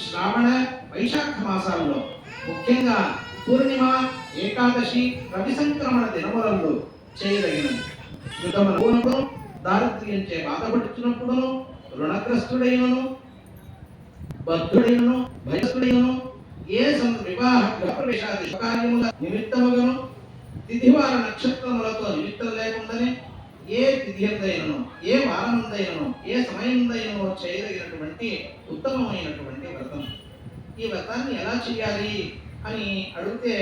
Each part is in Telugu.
శ్రావణ వైశాఖ మాసాల్లో ముఖ్యంగా పూర్ణిమ ఏకాదశి రవి సంక్రమణ దినములందు చేయదగినది. కృతమనుకున్నప్పుడు దారిద్ర్యంచే బాధపడుతున్నప్పుడును రుణగ్రస్తుడైనను బద్ధుడైనను భయస్తుడైనను ఏ సం వివాహ గృహప్రవేశాది కార్యముల నిమిత్తముగను తిథివార నక్షత్రములతో నిమిత్తం లేకుండానే ఏ తిథి ఎందైనను ఏ వారముందైనను ఏ సమయందైనో చేయదగినటువంటి ఉత్తమమైనటువంటి వ్రతం. ఈ వ్రతాన్ని ఎలా చేయాలి అని అడిగితే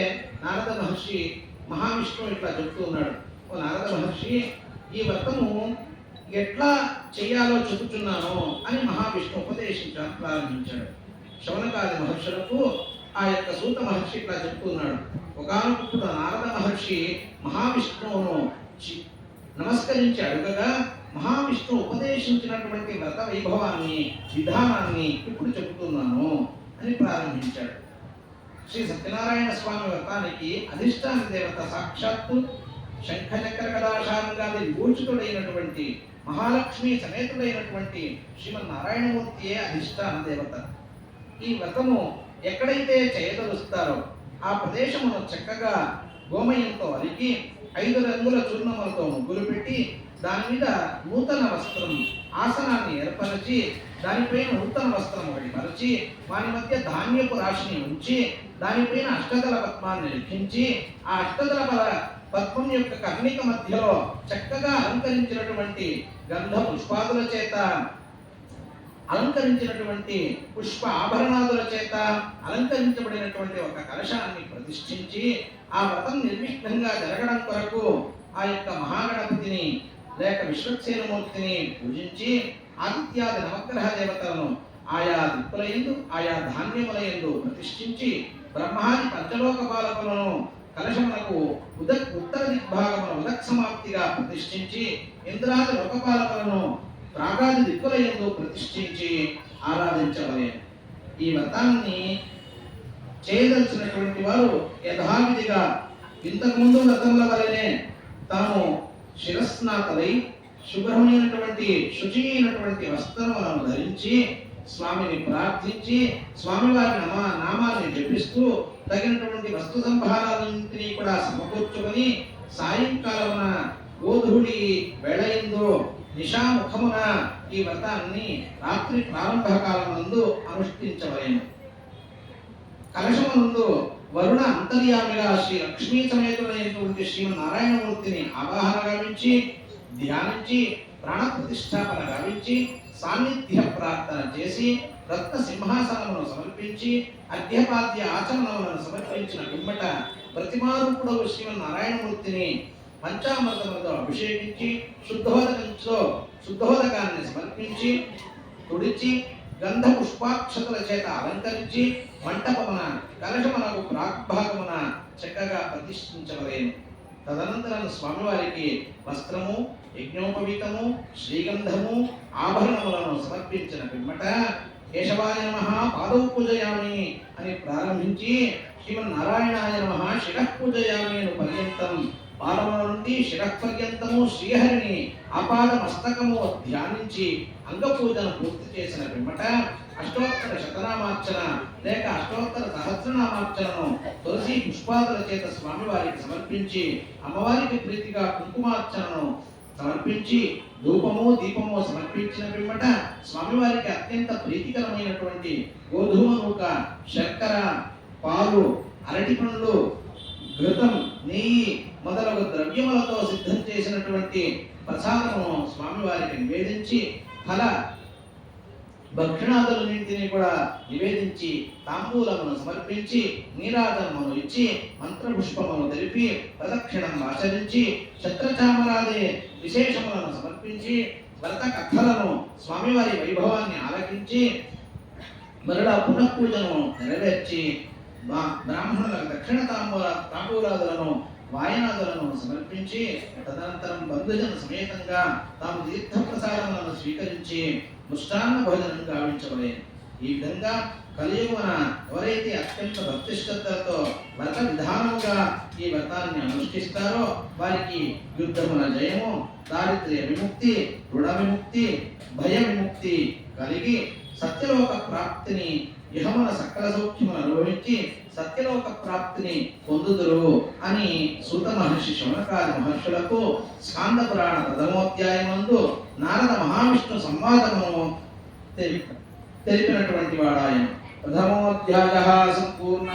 నారద మహర్షి మహావిష్ణువు ఇట్లా చెప్తూ ఉన్నాడు. ఓ నారద మహర్షి ఈ వ్రతము ఎట్లా చేయాలో చెబుతున్నాను అని మహావిష్ణు ఉపదేశించడం ప్రారంభించాడు. శవనకాది మహర్షులకు ఆ యొక్క సూత మహర్షి ఇట్లా చెప్తున్నాడు ఒకనొకప్పుడు నారద మహర్షి మహావిష్ణువును నమస్కరించి అడగగా మహావిష్ణువు ఉపదేశించినటువంటి వ్రత వైభవాన్ని విధానాన్ని ఇప్పుడు చెబుతున్నాను అని ప్రారంభించాడు. శ్రీ సత్యనారాయణ స్వామి వ్రతానికి అధిష్టాన దేవత సాక్షాత్తు శంఖచక్ర కళాశాలంగాది విభూషితుడైనటువంటి మహాలక్ష్మి సమేతుడైనటువంటి శ్రీమన్నారాయణమూర్తియే అధిష్టాన దేవత. ఈ వ్రతము ఎక్కడైతే చేయదలుస్తారో ఆ ప్రదేశమును చక్కగా గోమయంతో అలికి ఐదు రంగుల చూర్ణములతో ముగ్గులు పెట్టి దాని మీద నూతన వస్త్రం ఆసనాన్ని ఏర్పరచి దానిపైన నూతన వస్త్రం ఒకటి మరచి వారి మధ్య ధాన్యపు రాశిని ఉంచి దానిపైన అష్టదల పద్మాన్ని లిఖించి ఆ అష్టదల పద్మం యొక్క కర్ణిక మధ్యలో చక్కగా అలంకరించినటువంటి గంధ పుష్పాదుల చేత అలంకరించినటువంటి పుష్ప ఆభరణాదుల చేత అలంకరించబడినటువంటి ఒక కలశాన్ని ప్రతిష్ఠించి ఆ వ్రతం నిర్విఘ్నంగా జరగడం కొరకు ఆ యొక్క మహాగణపతిని లేక విశ్వక్సేనమూర్తిని పూజించి ఆదిత్యాది నవగ్రహ దేవతలను ఆయా దిక్కుల ఆయా ధాన్యములయందు ప్రతిష్ఠించి బ్రహ్మాది పంచలోక బాలకులను కలశమునకు ఉద ఉత్తర దిగ్భాగమున ఉదక్ సమాప్తిగా ప్రతిష్ఠించి ఇంద్రాది లోకపాలకులను రాగాది దిక్కుల యందు ప్రతిష్ఠించి ఆరాధించవలెను ఈ వ్రతాన్ని చేయదలిచినటువంటి వారు యథావిధిగా ఇంతకుముందు వ్రతముల వలనే తాము శిరస్నాతలై శుభ్రమైనటువంటి శుచి అయినటువంటి వస్త్రములను ధరించి స్వామిని ప్రార్థించి స్వామివారి నామా నామాన్ని జపిస్తూ తగినటువంటి వస్తు సంభారాలన్నింటినీ కూడా సమకూర్చుకొని సాయంకాలమున గోధుడి వేళయందు నిశాముఖమున ఈ వ్రతాన్ని రాత్రి ప్రారంభ కాలమందు అనుష్ఠించవలేను. కలశమునందు వరుణ అంతర్యామిగా శ్రీ లక్ష్మీ సమేతుడైనటువంటి శ్రీమన్నారాయణమూర్తిని ఆవాహన గావించి ధ్యానించి ప్రాణ ప్రతిష్టాపన గావించి సాన్నిధ్య ప్రార్థన చేసి రత్న సింహాసనమును సమర్పించి అధ్యపాద్య ఆచరణములను సమర్పించిన పిమ్మట ప్రతిమారూపుడవు శ్రీమన్నారాయణమూర్తిని పంచామృతములతో అభిషేకించి శుద్ధోదకంతో శుద్ధోదకాన్ని సమర్పించి తుడిచి గంధ పుష్పాక్షతల చేత అలంకరించి మంటపమున కలశమునకు ప్రాగ్భాగమున చక్కగా ప్రతిష్ఠించవలేను తదనంతరం స్వామివారికి వస్త్రము యజ్ఞోపవీతము శ్రీగంధము ఆభరణములను సమర్పించిన పిమ్మట కేశవాయ నమ పాదవు పూజయామి అని ప్రారంభించి శ్రీమన్నారాయణాయ నమ శిరః పూజయామి అని పర్యంతం పాదముల నుండి శిరఃపర్యంతము శ్రీహరిని అపాద మస్తకము ధ్యానించి అంగపూజను పూర్తి చేసిన పిమ్మట అష్టోత్తర శతనామార్చన లేక అష్టోత్తర సహస్రనామార్చనను తులసి పుష్పాదుల చేత స్వామివారికి సమర్పించి అమ్మవారికి ప్రీతిగా కుంకుమార్చనను సమర్పించి ధూపము దీపము సమర్పించిన పిమ్మట స్వామివారికి అత్యంత ప్రీతికరమైనటువంటి గోధుమ నూక శర్కర పాలు అరటి పండ్లు ఘృతం నెయ్యి మొదలగు ద్రవ్యములతో సిద్ధం చేసినటువంటి ప్రసాదము స్వామివారికి నివేదించి ఫల భక్షణాదులన్నింటినీ కూడా నివేదించి తాంబూలమును సమర్పించి నీరాజనమును ఇచ్చి మంత్రపుష్పమును తెలిపి ప్రదక్షిణం ఆచరించి ఛత్రచామరాది విశేషములను సమర్పించి వ్రత కథలను స్వామివారి వైభవాన్ని ఆలకించి మరలా పునఃపూజను నెరవేర్చి బ్రాహ్మణులకు దక్షిణ తాంబూల తాంబూలాదులను వాయనాదులను సమర్పించి తదనంతరం బంధుజన సమేతంగా తాము తీర్థప్రసాదములను స్వీకరించి ముష్టాన్న భోజనం గావించవలే ఈ విధంగా కలియుగున ఎవరైతే అత్యంత భక్తి శ్రద్ధలతో వ్రత విధానముగా ఈ వ్రతాన్ని అనుష్ఠిస్తారో వారికి యుద్ధముల జయము దారిద్ర్య విముక్తి రుణ విముక్తి భయ విముక్తి కలిగి సత్యలోక ప్రాప్తిని ఇహమున సకల సౌఖ్యమును అనుభవించి సత్యలోక ప్రాప్తిని పొందుదురు అని సూత మహర్షి శౌనకాది మహర్షులకు స్కాంద పురాణ ప్రథమోధ్యాయమందు నారద మహావిష్ణు సంవాదమును తెలిపినటువంటి వాడాయన. ప్రథమోధ్యాయ సంపూర్ణ